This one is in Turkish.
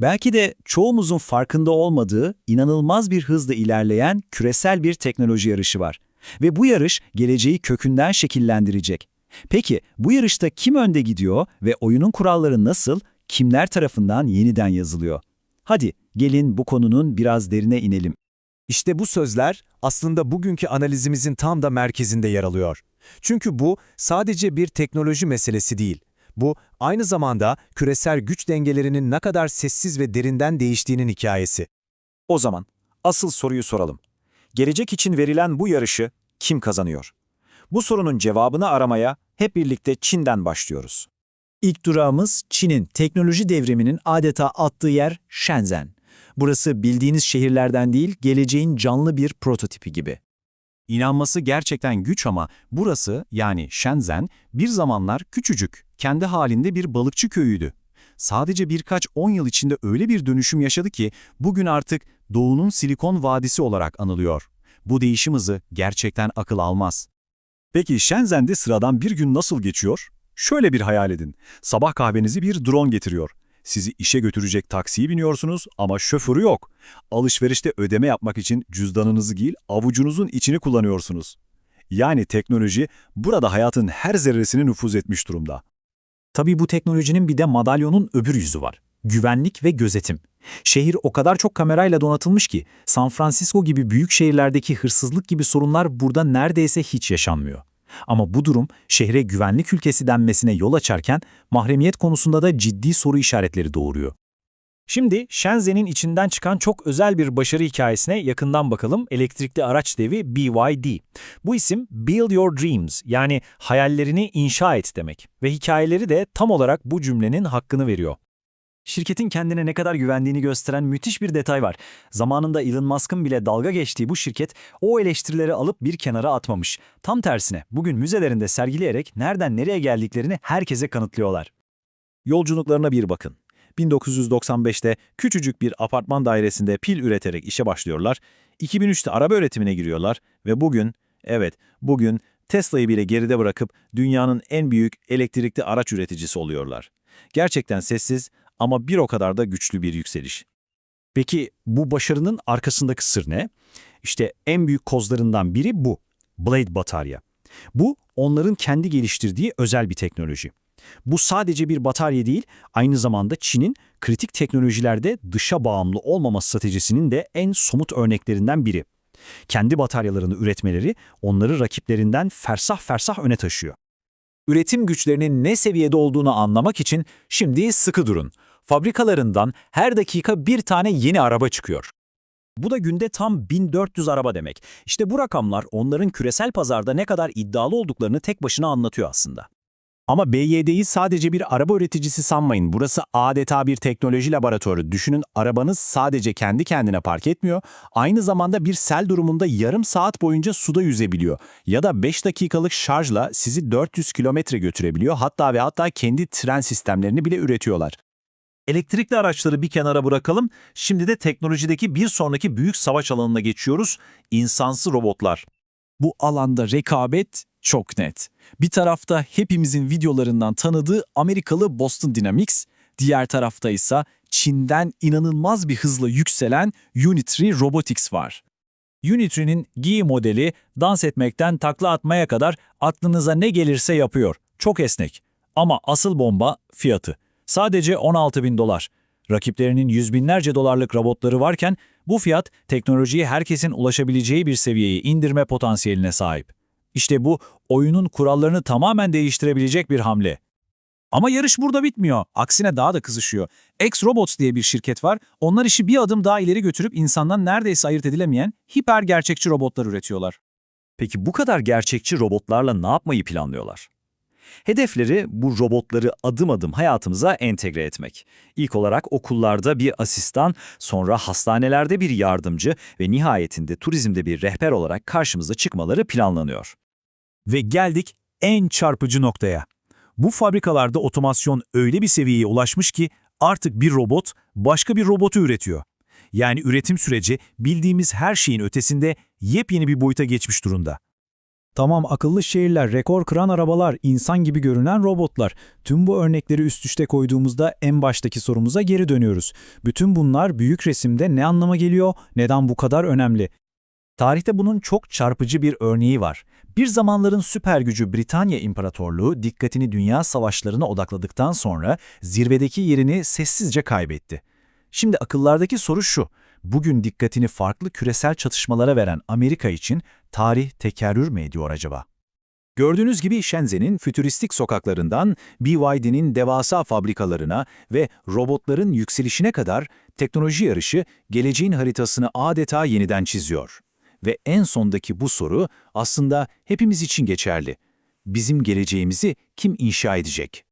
Belki de çoğumuzun farkında olmadığı inanılmaz bir hızla ilerleyen küresel bir teknoloji yarışı var. Ve bu yarış geleceği kökünden şekillendirecek. Peki bu yarışta kim önde gidiyor ve oyunun kuralları nasıl, kimler tarafından yeniden yazılıyor? Hadi gelin bu konunun biraz derine inelim. İşte bu sözler aslında bugünkü analizimizin tam da merkezinde yer alıyor. Çünkü bu sadece bir teknoloji meselesi değil. Bu aynı zamanda küresel güç dengelerinin ne kadar sessiz ve derinden değiştiğinin hikayesi. O zaman asıl soruyu soralım. Gelecek için verilen bu yarışı kim kazanıyor? Bu sorunun cevabını aramaya hep birlikte Çin'den başlıyoruz. İlk durağımız Çin'in teknoloji devriminin adeta attığı yer Shenzhen. Burası bildiğiniz şehirlerden değil, geleceğin canlı bir prototipi gibi. İnanması gerçekten güç ama burası yani Shenzhen bir zamanlar küçücük, kendi halinde bir balıkçı köyüydü. Sadece birkaç on yıl içinde öyle bir dönüşüm yaşadı ki bugün artık Doğu'nun Silikon Vadisi olarak anılıyor. Bu değişim hızı gerçekten akıl almaz. Peki Shenzhen'de sıradan bir gün nasıl geçiyor? Şöyle bir hayal edin. Sabah kahvenizi bir drone getiriyor. Sizi işe götürecek taksiye biniyorsunuz ama şoförü yok. Alışverişte ödeme yapmak için cüzdanınızı değil, avucunuzun içini kullanıyorsunuz. Yani teknoloji burada hayatın her zerresine nüfuz etmiş durumda. Tabii bu teknolojinin bir de madalyonun öbür yüzü var. Güvenlik ve gözetim. Şehir o kadar çok kamerayla donatılmış ki San Francisco gibi büyük şehirlerdeki hırsızlık gibi sorunlar burada neredeyse hiç yaşanmıyor. Ama bu durum şehre güvenlik ülkesi denmesine yol açarken mahremiyet konusunda da ciddi soru işaretleri doğuruyor. Şimdi Shenzhen'in içinden çıkan çok özel bir başarı hikayesine yakından bakalım. Elektrikli araç devi BYD. Bu isim Build Your Dreams yani hayallerini inşa et demek. Ve hikayeleri de tam olarak bu cümlenin hakkını veriyor. Şirketin kendine ne kadar güvendiğini gösteren müthiş bir detay var. Zamanında Elon Musk'ın bile dalga geçtiği bu şirket o eleştirileri alıp bir kenara atmamış. Tam tersine bugün müzelerinde sergileyerek nereden nereye geldiklerini herkese kanıtlıyorlar. Yolculuklarına bir bakın. 1995'te küçücük bir apartman dairesinde pil üreterek işe başlıyorlar, 2003'te araba üretimine giriyorlar ve bugün, evet bugün Tesla'yı bile geride bırakıp dünyanın en büyük elektrikli araç üreticisi oluyorlar. Gerçekten sessiz ama bir o kadar da güçlü bir yükseliş. Peki bu başarının arkasındaki sır ne? İşte en büyük kozlarından biri bu. Blade batarya. Bu onların kendi geliştirdiği özel bir teknoloji. Bu sadece bir batarya değil, aynı zamanda Çin'in kritik teknolojilerde dışa bağımlı olmama stratejisinin de en somut örneklerinden biri. Kendi bataryalarını üretmeleri onları rakiplerinden fersah fersah öne taşıyor. Üretim güçlerinin ne seviyede olduğunu anlamak için şimdi sıkı durun. Fabrikalarından her dakika bir tane yeni araba çıkıyor. Bu da günde tam 1400 araba demek. İşte bu rakamlar onların küresel pazarda ne kadar iddialı olduklarını tek başına anlatıyor aslında. Ama BYD'yi sadece bir araba üreticisi sanmayın. Burası adeta bir teknoloji laboratuvarı. Düşünün arabanız sadece kendi kendine park etmiyor. Aynı zamanda bir sel durumunda yarım saat boyunca suda yüzebiliyor. Ya da 5 dakikalık şarjla sizi 400 kilometre götürebiliyor. Hatta ve hatta kendi tren sistemlerini bile üretiyorlar. Elektrikli araçları bir kenara bırakalım, şimdi de teknolojideki bir sonraki büyük savaş alanına geçiyoruz, insansı robotlar. Bu alanda rekabet çok net. Bir tarafta hepimizin videolarından tanıdığı Amerikalı Boston Dynamics, diğer tarafta ise Çin'den inanılmaz bir hızla yükselen Unitree Robotics var. Unitry'nin GI modeli dans etmekten takla atmaya kadar aklınıza ne gelirse yapıyor. Çok esnek. Ama asıl bomba fiyatı. Sadece 16 bin dolar. Rakiplerinin yüz binlerce dolarlık robotları varken bu fiyat teknolojiyi herkesin ulaşabileceği bir seviyeye indirme potansiyeline sahip. İşte bu oyunun kurallarını tamamen değiştirebilecek bir hamle. Ama yarış burada bitmiyor. Aksine daha da kızışıyor. X-Robots diye bir şirket var. Onlar işi bir adım daha ileri götürüp insandan neredeyse ayırt edilemeyen hiper gerçekçi robotlar üretiyorlar. Peki bu kadar gerçekçi robotlarla ne yapmayı planlıyorlar? Hedefleri bu robotları adım adım hayatımıza entegre etmek. İlk olarak okullarda bir asistan, sonra hastanelerde bir yardımcı ve nihayetinde turizmde bir rehber olarak karşımıza çıkmaları planlanıyor. Ve geldik en çarpıcı noktaya. Bu fabrikalarda otomasyon öyle bir seviyeye ulaşmış ki artık bir robot başka bir robotu üretiyor. Yani üretim süreci bildiğimiz her şeyin ötesinde yepyeni bir boyuta geçmiş durumda. Tamam akıllı şehirler, rekor kıran arabalar, insan gibi görünen robotlar. Tüm bu örnekleri üst üste koyduğumuzda en baştaki sorumuza geri dönüyoruz. Bütün bunlar büyük resimde ne anlama geliyor, neden bu kadar önemli? Tarihte bunun çok çarpıcı bir örneği var. Bir zamanların süper gücü Britanya İmparatorluğu dikkatini dünya savaşlarına odakladıktan sonra zirvedeki yerini sessizce kaybetti. Şimdi akıllardaki soru şu, bugün dikkatini farklı küresel çatışmalara veren Amerika için tarih tekerrür mü ediyor acaba? Gördüğünüz gibi Shenzhen'in fütüristik sokaklarından BYD'nin devasa fabrikalarına ve robotların yükselişine kadar teknoloji yarışı geleceğin haritasını adeta yeniden çiziyor. Ve en sondaki bu soru aslında hepimiz için geçerli. Bizim geleceğimizi kim inşa edecek?